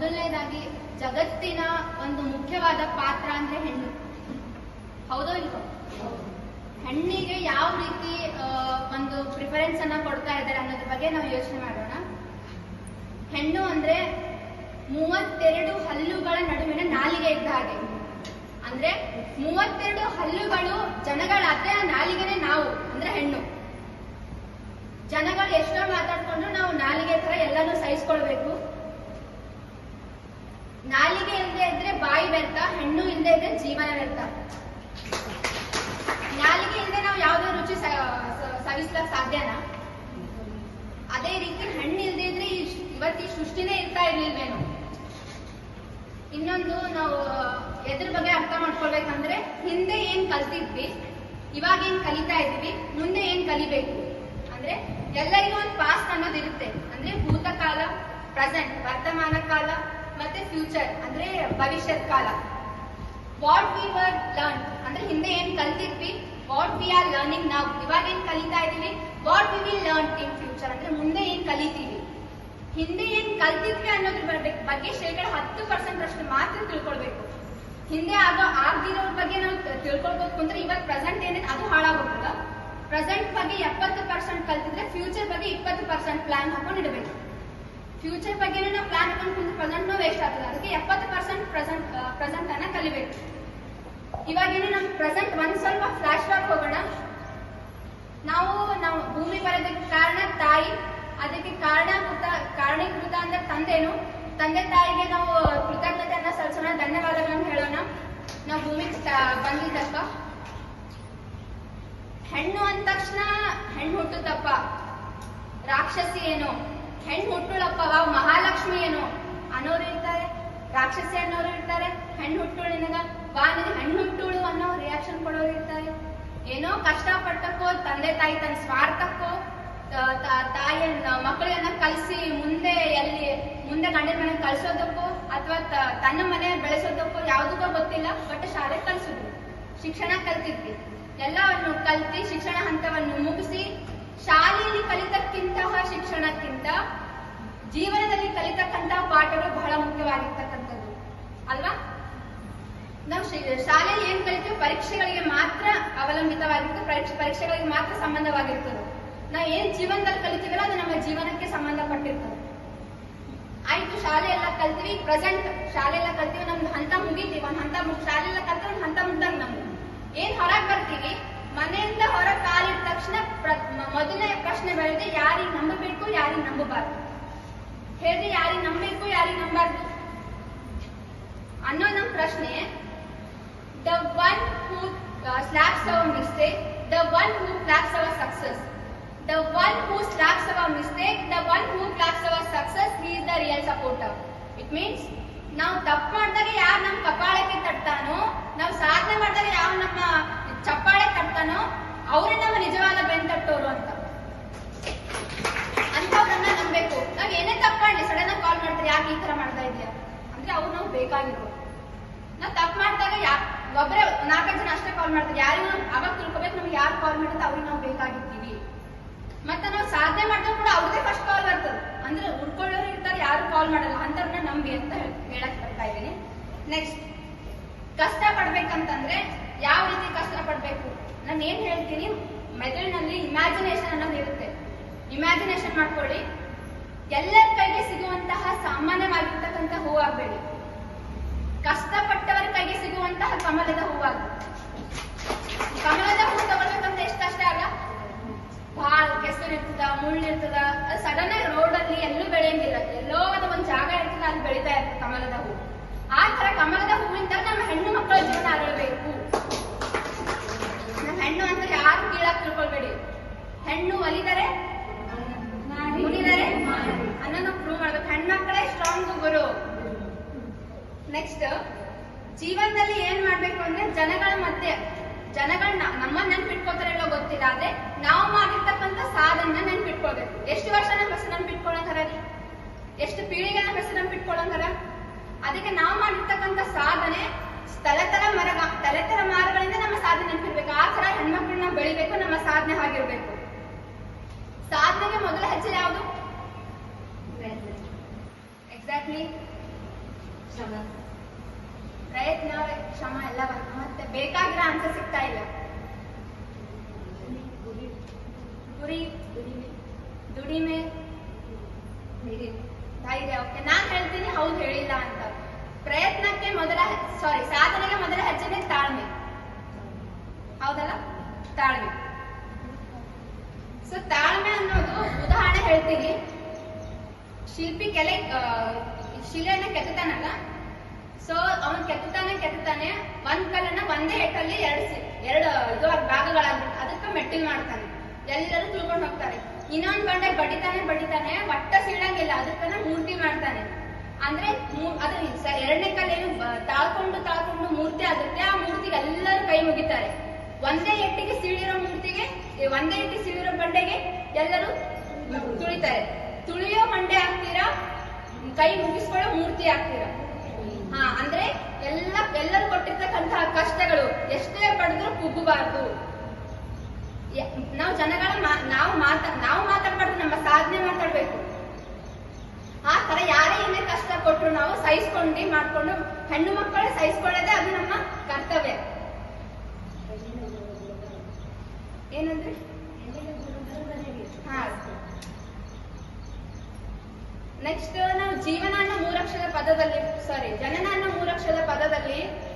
ಮೊದಲನೇದಾಗಿ ಜಗತ್ತಿನ ಒಂದು ಮುಖ್ಯವಾದ ಪಾತ್ರ ಅಂದ್ರೆ ಹೆಣ್ಣು. ಹೌದೋ ಇಲ್ವೋ? ಹೆಣ್ಣಿಗೆ ಯಾವ ರೀತಿ ಒಂದು ಪ್ರಿಫರೆನ್ಸ್ ಅನ್ನ ಕೊಡ್ತಾ ಇದ್ದಾರೆ ಅನ್ನೋದ್ರ ಬಗ್ಗೆ ನಾವು ಯೋಚನೆ ಮಾಡೋಣ. ಹೆಣ್ಣು ಅಂದ್ರೆ ಮೂವತ್ತೆರಡು ಹಲ್ಲುಗಳ ನಡುವಿನ ನಾಲಿಗೆ ಇದ್ದ ಹಾಗೆ. ಅಂದ್ರೆ ಮೂವತ್ತೆರಡು ಹಲ್ಲುಗಳು ಜನಗಳಾದ್ರೆ ಆ ನಾಲಿಗೆನೆ ನಾವು, ಅಂದ್ರೆ ಹೆಣ್ಣು. ಜನಗಳು ಎಷ್ಟೋ ಮಾತಾಡ್ಕೊಂಡು ನಾವು ನಾಲಿಗೆ ತರ ಎಲ್ಲಾನು ಸಹಿಸ್ಕೊಳ್ಬೇಕು. ನಾಲಿಗೆ ಇಲ್ಲದೆ ಇದ್ರೆ ಬಾಯಿ ವ್ಯರ್ಥ, ಹಣ್ಣು ಇಲ್ಲದೆ ಇದ್ರೆ ಜೀವನ ವ್ಯರ್ಥ. ನಾಲಿಗೆ ಇಲ್ಲದೆ ನಾವು ಯಾವ್ದೋ ರುಚಿ ಸವಿಸ್ಲಕ್ ಸಾಧ್ಯನಾ? ಅದೇ ರೀತಿ ಹಣ್ಣು ಇಲ್ಲದೆ ಇದ್ರೆ ಇವತ್ತು ಈ ಸೃಷ್ಟಿನೇ ಇರ್ತಾ ಇರ್ಲಿಲ್ವೇನು ಇನ್ನೊಂದು ನಾವು ಎದ್ರ ಬಗ್ಗೆ ಅರ್ಥ ಮಾಡ್ಕೊಳ್ಬೇಕಂದ್ರೆ ಹಿಂದೆ ಏನ್ ಕಲ್ತಿದ್ವಿ, ಇವಾಗ ಏನ್ ಕಲಿತಾ ಇದ್ವಿ, ಮುಂದೆ ಏನ್ ಕಲಿಬೇಕು? ಅಂದ್ರೆ ಎಲ್ಲರಿಗೂ ಒಂದು ಪಾಸ್ಟ್ ಅನ್ನೋದಿರುತ್ತೆ. ಅಂದ್ರೆ ಭೂತಕಾಲ ಪ್ರೆಸೆಂಟ್ ವರ್ತಮಾನ ಕಾಲ ಮತ್ತೆ ಫ್ಯೂಚರ್ ಅಂದ್ರೆ ಭವಿಷ್ಯದ ಕಾಲ. ವಾಟ್ ವಿ ವರ್ ಲರ್ನ್ ಅಂದ್ರೆ ಹಿಂದೆ ಏನ್ ಕಲ್ತಿದ್ವಿ? ವಾಟ್ ವಿ ಆರ್ ಲರ್ನಿಂಗ್ ನಾವು ಇವಾಗ ಏನ್ ಕಲಿತಾ ಇದೀವಿ? What we will learn in future ಅಂದ್ರೆ ಮುಂದೆ ಏನ್ ಕಲಿತೀವಿ? ಹಿಂದೆ ಏನ್ ಕಲ್ತಿದ್ವಿ ಅನ್ನೋದ್ರ ಬಗ್ಗೆ- ಶೇಕಡ ಹತ್ತು ಪರ್ಸೆಂಟ್ ಅಷ್ಟು ಮಾತ್ರ ತಿಳ್ಕೊಳ್ಬೇಕು. ಹಿಂದೆ ಆಗೋ ಆಗ್ದಿರೋದ್ರ ಬಗ್ಗೆ ನಾವು ತಿಳ್ಕೊಳ್ಬೇಕು ಅಂದ್ರೆ ಇವಾಗ ಪ್ರೆಸೆಂಟ್ ಏನಿದೆ ಅದು ಹಾಳಾಗೋಗ್ತದ. ಪ್ರೆಸೆಂಟ್ ಬಗ್ಗೆ ಎಪ್ಪತ್ತು ಪರ್ಸೆಂಟ್ ಕಲ್ತಿದ್ರೆ ಫ್ಯೂಚರ್ ಬಗ್ಗೆ ಇಪ್ಪತ್ತು ಪರ್ಸೆಂಟ್ ಪ್ಲಾನ್ ಹಾಕೊಂಡು ಇಡಬೇಕು ಫ್ಯೂಚರ್ ಬಗ್ಗೆ ನಾವು ಪ್ಲಾನ್ ಮಾಡ್ಕೊಂಡು ಪ್ರೆಸೆಂಟ್ ವೇಸ್ಟ್ ಆಗ್ತದೆ. ಅದಕ್ಕೆ ಎಪ್ಪತ್ತು ಪರ್ಸೆಂಟ್ ಪ್ರೆಸೆಂಟ್ ಪ್ರೆಸೆಂಟ್ ಅನ್ನ ಕಲಿಬೇಕು. ಇವಾಗೇನು ನಮ್ಮ ಪ್ರೆಸೆಂಟ್ ಒಂದ್ ಸ್ವಲ್ಪ ಫ್ಲಾಶ್ ಬ್ಯಾಕ್ ಹೋಗೋಣ. ನಾವು ನಾವು ಭೂಮಿ ಬರೋದಕ್ಕೆ ಕಾರಣ ತಾಯಿ, ಅದಕ್ಕೆ ಕಾರಣ ಕಾರಣೀಕೃತ ಅಂದ್ರೆ ತಂದೆನು. ತಂದೆ ತಾಯಿಗೆ ನಾವು ಕೃತಜ್ಞತೆಯನ್ನ ಸಲ್ಲಿಸೋಣ, ಧನ್ಯವಾದಗಳನ್ನು ಹೇಳೋಣ. ನಾವು ಭೂಮಿಗೆ ಬಂದಿದ್ದಪ್ಪ. ಹೆಣ್ಣು ಅಂದ ತಕ್ಷಣ ಹೆಣ್ಣು ಹುಟ್ಟುತ್ತಪ್ಪ. ರಾಕ್ಷಸಿ ಏನು? ಹೆಣ್ಣು ಹುಟ್ಟುಳಪ್ಪ ಅವ ಮಹಾಲಕ್ಷ್ಮಿ ಏನು ಅನ್ನೋರು ಇರ್ತಾರೆ, ರಾಕ್ಷಸಿ ಅನ್ನೋರು ಇರ್ತಾರೆ, ಹೆಣ್ಣು ಹುಟ್ಟುಳು ನಿನಗ, ಬಾ ನಿನಗೆ ಹೆಣ್ಣು ಹುಟ್ಟುಳು ಅನ್ನೋ ರಿಯಾಕ್ಷನ್ ಕೊಡೋರು ಇರ್ತಾರೆ. ಏನೋ ಕಷ್ಟಪಟ್ಟಕ್ಕೋ ತಂದೆ ತಾಯಿ ತನ್ನ ಸ್ವಾರ್ಥಕ್ಕೋ ತಾಯಿಯನ್ನ, ಮಕ್ಕಳನ್ನ ಕಲಿಸಿ ಮುಂದೆ ಎಲ್ಲಿ, ಮುಂದೆ ಗಂಡನ ಮನೆ ಕಳ್ಸೋದಕ್ಕೋ, ಅಥವಾ ತನ್ನ ಮನೆ ಬೆಳೆಸೋದಕ್ಕೋ ಯಾವುದಕ್ಕೋ ಗೊತ್ತಿಲ್ಲ, ಬಟ್ ಶಾಲೆ ಕಲ್ಸಿದ್ರು. ಶಿಕ್ಷಣ ಕಲ್ತಿದ್ವಿ. ಎಲ್ಲವನ್ನು ಕಲ್ತಿ ಶಿಕ್ಷಣ ಹಂತವನ್ನು ಮುಗಿಸಿ ಶಾಲೆಯಲ್ಲಿ ಕಲಿತಕ್ಕಿಂತಹ ಶಿಕ್ಷಣಕ್ಕಿಂತ ಜೀವನದಲ್ಲಿ ಕಲಿತಕ್ಕಂತಹ ಪಾಠಗಳು ಬಹಳ ಮುಖ್ಯವಾಗಿರ್ತಕ್ಕಂಥದ್ದು. ಅಲ್ವಾ? ನಾವು ಶಾಲೆಯಲ್ಲಿ ಏನ್ ಕಲಿತೀವಿ ಪರೀಕ್ಷೆಗಳಿಗೆ ಮಾತ್ರ ಅವಲಂಬಿತವಾಗಿತ್ತು ಪರೀಕ್ಷೆ, ಪರೀಕ್ಷೆಗಳಿಗೆ ಮಾತ್ರ ಸಂಬಂಧವಾಗಿರ್ತದೆ. ನಾವು ಏನ್ ಜೀವನದಲ್ಲಿ ಕಲಿತೀವಲ್ಲ ಅದು ನಮ್ಮ ಜೀವನಕ್ಕೆ ಸಂಬಂಧಪಟ್ಟಿರ್ತದೆ. ಆಯ್ತು ಶಾಲೆ ಎಲ್ಲ ಕಲ್ತೀವಿ, ಪ್ರೆಸೆಂಟ್ ಶಾಲೆ ಎಲ್ಲ ಕಲ್ತೀವಿ, ನಮ್ದು ಹಂತ ಮುಗಿತೀವಿ ಒಂದ್ ಹಂತ ಶಾಲೆ ಎಲ್ಲ ಕಲ್ತೀವಿ ಒಂದ್ ಹಂತ ಮುಗ್ದಾಗ ನಮ್ದು. ಏನ್ ಹೊರಗ್ ಬರ್ತೀವಿ? ಮನೆಯಿಂದ ಹೊರ ಕಾಲಿಟ್ಟ ತಕ್ಷಣ ಮೊದಲನೇ ಪ್ರಶ್ನೆ ಬೆಳೆದು ಯಾರಿಗೆ ನಂಬಬೇಕು, ಯಾರಿಗೆ ನಂಬಬಾರ್ದು? ಹೇಳ್ರಿ ಯಾರಿಗೆ ನಂಬಬೇಕು, ಯಾರಿಗೆ ನಂಬಾರ್ದು ಅನ್ನೋ ನಮ್ ಪ್ರಶ್ನೆ the one who slaps our mistake the one who claps our success the one who slaps our mistake the one who claps our success he is the real supporter it means ನಾವು ತಪ್ಪು ಮಾಡಿದಾಗ ಯಾರು ನಮ್ಮ ಕಪಾಳಕ್ಕೆ ತಟ್ಟಾನೋ, ನಾವು ಸಾಧನೆ ಮಾಡಿದಾಗ ಯಾವ ನಮ್ಮ ಚಪ್ಪಾಳೆ ತಟ್ತಾನೋ ಅವರೇ ನಮ್ಮ ನಿಜವಾದ ಬೆನ್ ಅಂತ. ಅಂಥವ್ರನ್ನ ನಂಬೇಕು ನಾವ್ ಏನೇ ತಪ್ಪಾಡ್ಲಿ ಸಡನ್ ಆಗಿ ಕಾಲ್ ಮಾಡ್ತಾರೆ, ಯಾಕೆ ಈ ತರ ಮಾಡ್ತಾ ಇದೀಯ ಅಂದ್ರೆ ಅವ್ರು ನಾವು ಬೇಕಾಗಿರೋ ನಾವ್ ತಪ್ಪು ಮಾಡಿದಾಗ ಯಾ ಒಬ್ಬರೇ ನಾಲ್ಕೈದು ಜನ ಅಷ್ಟೇ ಕಾಲ್ ಮಾಡ್ತಾರೆ. ಯಾರಿಗೂ ಅವಾಗ ತಿಳ್ಕೊಬೇಕು ನಮ್ಗೆ ಯಾರು ಕಾಲ್ ಮಾಡಿದ್ರೆ ಅವ್ರಿಗೆ ನಾವು ಬೇಕಾಗಿರ್ತೀವಿ. ಮತ್ತೆ ನಾವು ಸಾಧನೆ ಮಾಡಿದಾಗ ಕೂಡ ಅವ್ರದೇ ಫಸ್ಟ್ ಕಾಲ್ ಬರ್ತದೆ. ಅಂದ್ರೆ ಉಳ್ಕೊಳ್ಳೋರು ಇರ್ತಾರೆ, ಯಾರು ಕಾಲ್ ಮಾಡಲ್ಲ. ಅಂತವ್ರನ್ನ ನಂಬಿ ಅಂತ ಹೇಳ್- ಹೇಳಕ್ ಬರ್ತಾ ಇದ್ದೀನಿ. ನೆಕ್ಸ್ಟ್ ಕಷ್ಟ ಪಡ್ಬೇಕಂತಂದ್ರೆ ಯಾವ ರೀತಿ ಕಷ್ಟ ಪಡ್ಬೇಕು ನಾನು ಏನ್ ಹೇಳ್ತೀನಿ? ಮೆದುಳಿನಲ್ಲಿ ಇಮ್ಯಾಜಿನೇಷನ್ ಅನ್ನೋದು ಇರುತ್ತೆ. ಇಮ್ಯಾಜಿನೇಷನ್ ಮಾಡ್ಕೊಳ್ಳಿ. ಎಲ್ಲರ ಕೈಗೆ ಸಿಗುವಂತಹ ಸಾಮಾನ್ಯವಾಗಿರ್ತಕ್ಕಂಥ ಹೂವಾಗಬೇಡಿ. ಕಷ್ಟಪಟ್ಟವರ ಕೈಗೆ ಸಿಗುವಂತಹ ಕಮಲದ ಹೂವಾಗಿ ಕಮಲದ ಹೂ ತಗೊಳ್ಬೇಕಂದ್ರೆ ಎಷ್ಟು ಕಷ್ಟ ಆಗ? ಭಾಳ ಕೆಸರು ಇರ್ತದ, ಮುಳ್ಳು ಇರ್ತದ ಸಡನ್ ಆಗಿ ರೋಡ್ ಅಲ್ಲಿ ಎಲ್ಲೂ ಬೆಳೆಯಂಗಿಲ್ಲ. ಎಲ್ಲೋ ಒಂದ್ ಜಾಗ ಇರ್ತದ, ಅಲ್ಲಿ ಬೆಳೀತಾ ಇರ್ತದೆ ಕಮಲದ ಹೂ. ಆ ತರ ಕಮಲದ ಹೂವಿಂದ ನಮ್ಮ ಹೆಣ್ಣು ಮಕ್ಕಳ ಜೀವನ ನಮ್ಮ ಹೆಣ್ಣು ಅಂತ ಯಾರು ಕೀಳಾಗಿ ತಿಳ್ಕೊಳ್ಬೇಡಿ. ಹೆಣ್ಣು ಒಲಿದರೆ, ಮುನಿದರೆ ಅನ್ನೋದು ಪ್ರೂವ್ ಮಾಡ್ಬೇಕು. ಹೆಣ್ಮಕ್ಳೇ ಸ್ಟ್ರಾಂಗ್ ಗುರು. ನೆಕ್ಸ್ಟ್ ಜೀವನದಲ್ಲಿ ಏನ್ ಮಾಡ್ಬೇಕು ಅಂದ್ರೆ ಜನಗಳ ಮಧ್ಯೆ ಜನಗಳನ್ನ ನಮ್ಮ ನೆನ್ಪಿಟ್ಕೋತಾರೆ ಗೊತ್ತಿಲ್ಲ, ಆದ್ರೆ ನಾವು ಮಾಡಿರ್ತಕ್ಕಂಥ ಸಾಧನ ನೆನ್ಪಿಟ್ಕೊಳ್ಬೇಕು. ಎಷ್ಟು ವರ್ಷ ನಮ್ಮ ಹೆಸರು ರೀ? ಎಷ್ಟು ಪೀಳಿಗೆ ನಮ್ಮ ಹೆಸರು ನೆನ್ಪಿಟ್ಕೊಳ್ಳೋಂಗಾರ ಅದಕ್ಕೆ ನಾವು ಮಾಡಿರ್ತಕ್ಕಂಥ ಸಾಧನೆ ತಲೆ ತಲೆ ಮರ ತಲೆತರ ತಲೆ ಮಾರಗಳಿಂದ ನಮ್ಮ ಸಾಧನೆ ನೆನಪಿರ್ಬೇಕು. ಆ ತರ ಹೆಣ್ಮಕ್ಳನ್ನ ಬೆಳಿಬೇಕು ನಮ್ಮ ಸಾಧನೆ ಆಗಿರ್ಬೇಕು. ಸಾಧನೆಗೆ ಮೊದಲ ಹೆಜ್ಜೆ ಯಾವುದು? ಎಕ್ಸಾಕ್ಟ್ಲಿ ಪ್ರಯತ್ನ ಶ್ರಮ ಎಲ್ಲ ಮತ್ತೆ ಬೇಕಾಗಿರೋ ಆನ್ಸರ್ ಸಿಗ್ತಾ ಇಲ್ಲ. ಗುರಿ. ದುಡಿಮೆ. ಧೈರ್ಯ. ಓಕೆ ನಾನ್ ಹೇಳ್ತೀನಿ ಹೌದು ಹೇಳಿಲ್ಲ ಅಂತ. ಪ್ರಯತ್ನಕ್ಕೆ ಮೊದಲ ಸಾರಿ ಸಾಧನೆಗೆ ತಾಳ್ಮೆ. ಸೊ ತಾಳ್ಮೆ ಅನ್ನೋದು ಉದಾಹರಣೆ ಹೇಳ್ತೀನಿ. ಶಿಲ್ಪಿ ಕೆಲೆ ಶಿಲೆಯನ್ನ ಕೆತ್ತತಾನಲ್ಲ ಸೊ ಅವನ್ ಕೆತ್ತಾನೆ ಕೆತ್ತಾನೆ ಒಂದ್ ಕಲ್ಲನ್ನ ಒಂದೇ ಹೆಟ್ಟಲ್ಲಿ ಎರಡು ಎರಡು, ಇದು ಭಾಗಗಳಾಗಿ, ಅದಕ್ಕೆ ಮೆಟ್ಟಿಲ್ ಮಾಡ್ತಾನೆ. ಎಲ್ಲರೂ ತಿಳ್ಕೊಂಡು ಹೋಗ್ತಾರೆ. ಇನ್ನೊಂದ್ ಬಂಡೆ ಬಡಿತಾನೆ ಬಡಿತಾನೆ. ಒಟ್ಟ ಸೀಳಂಗಿಲ್ಲ. ಅದಕ್ಕನ ಮೂರ್ತಿ ಮಾಡ್ತಾನೆ. ಅಂದ್ರೆ ಅದು ಎರಡನೇ ಕಲ್ಲೇನು ತಾಳ್ಕೊಂಡು ತಾಳ್ಕೊಂಡು ಮೂರ್ತಿ ಆಗುತ್ತೆ. ಆ ಮೂರ್ತಿಗೆ ಎಲ್ಲರೂ ಕೈ ಮುಗಿತಾರೆ. ಒಂದೇ ಎಟ್ಟಿಗೆ ಸಿಳಿರೋ ಮೂರ್ತಿಗೆ ಒಂದೇ ಎಟ್ಟಿಗೆ ಸೀಳಿರೋ ಬಂಡೆಗೆ ಎಲ್ಲರೂ ತುಳಿತಾರೆ. ತುಳಿಯೋ ಬಂಡೆ ಆಗ್ತೀರಾ? ಕೈ ಮುಗಿಸ್ಕೊಳ್ಳೋ ಮೂರ್ತಿ ಆಗ್ತೀರಾ? ಹಾ, ಅಂದ್ರೆ ಎಲ್ಲ, ಎಲ್ಲರೂ ಕೊಟ್ಟಿರ್ತಕ್ಕಂತಹ ಕಷ್ಟಗಳು, ಎಷ್ಟೇ ಪಡೆದ್ರು ಕುಗ್ಗಬಾರ್ದು. ನಾವು ಜನಗಳ ನಾವು ಮಾತಾ, ನಾವು ಮಾತಾಡ್ಬಾರ್ದು, ನಮ್ಮ ಸಾಧನೆ ಮಾತಾಡ್ಬೇಕು. ಆ ತರ ಯಾರೇ ಏನೇ ಕಷ್ಟ ಕೊಟ್ರು ನಾವು ಸಹಿಸ್ಕೊಂಡು, ಮಾಡ್ಕೊಂಡು, ಹೆಣ್ಣು ಮಕ್ಕಳೇ ಸಹಿಸ್ಕೊಳ್ಳೋದೇ ಅದು ನಮ್ಮ ಕರ್ತವ್ಯ. ಏನಂದ್ರೆ? ಹಾ. ನೆಕ್ಸ್ಟ್ ನಾವು ಜೀವನ ಅನ್ನೋ ಮೂರಕ್ಷರದ ಪದದಲ್ಲಿ ಸಾರಿ ಜನನ ಅನ್ನೋ ಪದದಲ್ಲಿ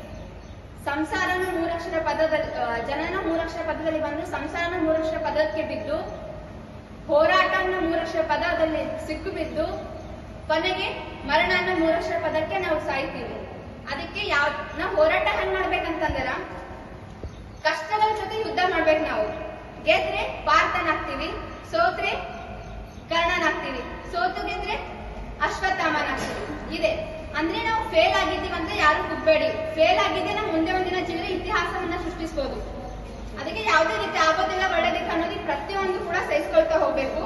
ಸಂಸಾರ ಅನ್ನೋ ಮೂರಕ್ಷರ ಪದದಲ್ಲಿ ಜನನ ಮೂರಕ್ಷರ ಪದದಲ್ಲಿ ಬಂದು ಸಂಸಾರ ಅನ್ನೋ ಮೂರಕ್ಷರ ಪದಕ್ಕೆ ಬಿದ್ದು ಹೋರಾಟ ಅನ್ನೋ ಮೂರಕ್ಷರ ಪದದಲ್ಲಿ ಸಿಕ್ಕು ಬಿದ್ದು, ಕೊನೆಗೆ ಮರಣ ಅನ್ನೋ ಮೂರಕ್ಷರ ಪದಕ್ಕೆ ನಾವು ಸಾಯ್ತೀವಿ. ಅದಕ್ಕೆ ಯಾವ, ನಾವು ಹೋರಾಟ ಹೆಂಗ್ ಮಾಡ್ಬೇಕಂತಂದ್ರ? ಕಷ್ಟಗಳ ಜೊತೆ ಯುದ್ಧ ಮಾಡ್ಬೇಕು ನಾವು. ಗೆದ್ರೆ ಪಾರ್ಥನಾಗ್ತೀವಿ ಸೋತ್ರೆ ಕರ್ಣನಾಗ್ತೀವಿ, ಸೋತು ಗೆದ್ರೆ ಅಶ್ವತ್ಥಾಮನಾಗ್ತೀವಿ. ಇದೆ. ಅಂದ್ರೆ ನಾವು ಫೇಲ್ ಆಗಿದ್ದೀವಿ ಅಂತ ಯಾರು ಕುಗ್ಬೇಡಿ ಫೇಲ್ ಆಗಿದ್ದೆ ನಾವು ಮುಂದೆ ಒಂದಿನ ಜೀವನ ಇತಿಹಾಸವನ್ನ ಸೃಷ್ಟಿಸ್ಬೋದು. ಅದಕ್ಕೆ ಯಾವುದೇ ರೀತಿ ಆಗೋದಿಲ್ಲ ಒಳ್ಳೆದಿಲ್ಲ ಅನ್ನೋದು ಪ್ರತಿಯೊಂದು ಕೂಡ ಸಹಿಸ್ಕೊಳ್ತಾ ಹೋಗ್ಬೇಕು.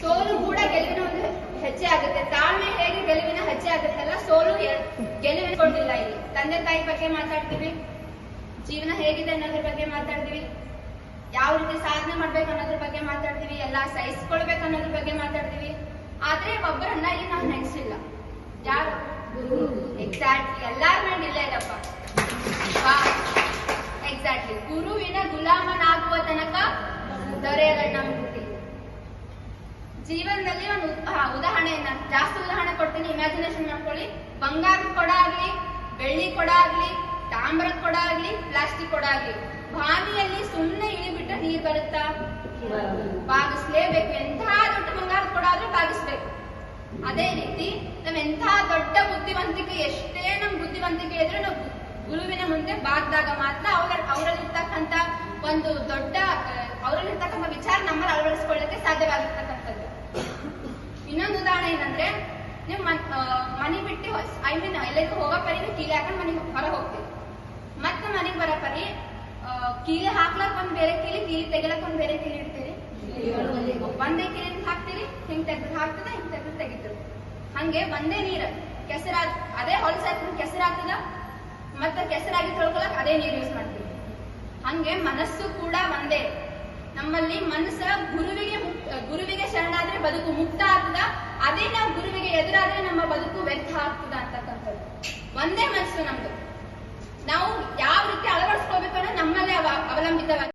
ಸೋಲು ಕೂಡ ಗೆಲುವಿನ ಒಂದು ಹೆಜ್ಜೆ ಆಗುತ್ತೆ. ತಾಳ್ಮೆ ಹೇಗೆ ಗೆಲುವಿನ ಹೆಜ್ಜೆ ಆಗುತ್ತಲ್ಲ ಸೋಲು ಗೆಲುವಿನ ಇಲ್ಲಿ. ತಂದೆ ತಾಯಿ ಬಗ್ಗೆ ಮಾತಾಡ್ತೀವಿ, ಜೀವನ ಹೇಗಿದೆ ಅನ್ನೋದ್ರ ಬಗ್ಗೆ ಮಾತಾಡ್ತೀವಿ. ಯಾವ ರೀತಿ ಸಾಧನೆ ಮಾಡ್ಬೇಕು ಅನ್ನೋದ್ರ ಬಗ್ಗೆ ಮಾತಾಡ್ತೀವಿ, ಎಲ್ಲ ಸಹಿಸ್ಕೊಳ್ಬೇಕು ಅನ್ನೋದ್ರ ಬಗ್ಗೆ ಮಾತಾಡ್ತೀವಿ. ಆದ್ರೆ ಒಬ್ಬರನ್ನ ಇಲ್ಲಿ ನಾವು ನೆನೆಸಿಲ್ಲ. ಯಾರು? ಎಕ್ಸಾಕ್ಟ್ಲಿ ಎಲ್ಲಾರ ಮೇಲೆ ಇಲ್ಲ ಇದಪ್ಪ. ಎಕ್ಸಾಕ್ಟ್ಲಿ ಗುರುವಿನ ಗುಲಾಮನಾಗುವ ತನಕ ದೊರೆಯಲ್ಲ ಮುಕ್ತಿ ಜೀವನದಲ್ಲಿ ಒಂದು ಉದಾಹರಣೆಯನ್ನ, ಜಾಸ್ತಿ ಉದಾಹರಣೆ ಕೊಡ್ತೀನಿ. ಇಮ್ಯಾಜಿನೇಷನ್ ಮಾಡ್ಕೊಳ್ಳಿ. ಬಂಗಾರದ ಕೊಡ ಆಗ್ಲಿ, ಬೆಳ್ಳಿ ಕೊಡ ಆಗ್ಲಿ, ತಾಮ್ರದ ಕೊಡ ಆಗ್ಲಿ ಪ್ಲಾಸ್ಟಿಕ್ ಕೊಡ ಆಗ್ಲಿ. ಬಾವಿಯಲ್ಲಿ ಸುಮ್ಮನೆ ಇಳಿಬಿಟ್ರೆ ನೀರ್ ಬರುತ್ತಾ? ಬಾಗಿಸ್ಲೇಬೇಕು. ಎಂತಹ ದೊಡ್ಡ ಬಂಗಾರ ಕೊಡಾದ್ರೂ ಬಾಗಿಸ್ಬೇಕು. ಅದೇ ರೀತಿ ನಾವ್ ಎಂತಹ ದೊಡ್ಡ ಬುದ್ಧಿವಂತಿಕೆ, ಎಷ್ಟೇ ನಮ್ ಬುದ್ಧಿವಂತಿಕೆ ಇದ್ರೆ ನಾವು ಗುರುವಿನ ಮುಂದೆ ಬಾಗ್ದಾಗ ಮಾತ್ರ ಅವರ ಅವರಲ್ಲಿರ್ತಕ್ಕಂಥ ಒಂದು ದೊಡ್ಡ, ಅವರಲ್ಲಿರ್ತಕ್ಕಂಥ ವಿಚಾರ ನಮ್ಮಲ್ಲಿ ಅಳವಡಿಸ್ಕೊಳ್ಳಕ್ಕೆ ಸಾಧ್ಯವಾಗಿರ್ತಕ್ಕಂಥದ್ದು. ಇನ್ನೊಂದು ಉದಾಹರಣೆ ಏನಂದ್ರೆ, ನೀವು ಮನ್- ಬಿಟ್ಟು ಐ ಮೀನ್ ಎಲ್ಲರಿಗೂ ಹೋಗೋ ಪರಿ ನೀವು ಕೀಲಿ ಹಾಕೊಂಡು ಮನೆಗೆ ಹೊರ ಹೋಗ್ತೀವಿ ಮತ್ತೆ ಮನೆಗೆ ಬರೋ ಪರಿ ಆ, ಕೀಲಿ ಹಾಕ್ಲಕ್ ಒಂದ್ ಬೇರೆ ಕೀಲಿ ಕೀಲಿ ತೆಗಿಲಕ್ ಒಂದ್ ಬೇರೆ ಕೀಲಿ ಇಡ್ತೀರಿ? ಒಂದೇ ಕೀಲಿ ಹಾಕ್ತೀರಿ, ಹಿಂಗ್ ತೆಗ್ದು ಹಾಕ್ತದ, ಹಿಂಗ್ ತೆಗ್ದು ತೆಗಿತದ. ಹಂಗೆ ಒಂದೇ ನೀರ್ ಕೆಸರ ಅದೇ ಹೊಲಸ ಕೆಸರಾಗ್ತದ? ಮತ್ತ ಕೆಸರಾಗಿ ತೊಳ್ಕೊಳಕ್ ಅದೇ ನೀರು ಯೂಸ್ ಮಾಡ್ತೀವಿ ಹಂಗೆ ಮನಸ್ಸು ಕೂಡ ಒಂದೇ. ನಮ್ಮಲ್ಲಿ ಮನಸ್ಸ ಗುರುವಿಗೆ ಗುರುವಿಗೆ ಶರಣಾದ್ರೆ ಬದುಕು ಮುಕ್ತ ಆಗ್ತದ. ಅದೇ ನಾವು ಗುರುವಿಗೆ ಎದುರಾದ್ರೆ ನಮ್ಮ ಬದುಕು ವ್ಯರ್ಥ ಆಗ್ತದ ಅಂತಕ್ಕಂಥದ್ದು. ಒಂದೇ ಮನಸ್ಸು ನಮ್ದು. ನಾವು ಯಾವ ರೀತಿ ಅಳವಡಿಸ್ಕೋಬೇಕು ಅನ್ನೋದು ನಮ್ಮಲ್ಲೇ ಅವ ಅವಲಂಬಿತವಾಗಿ.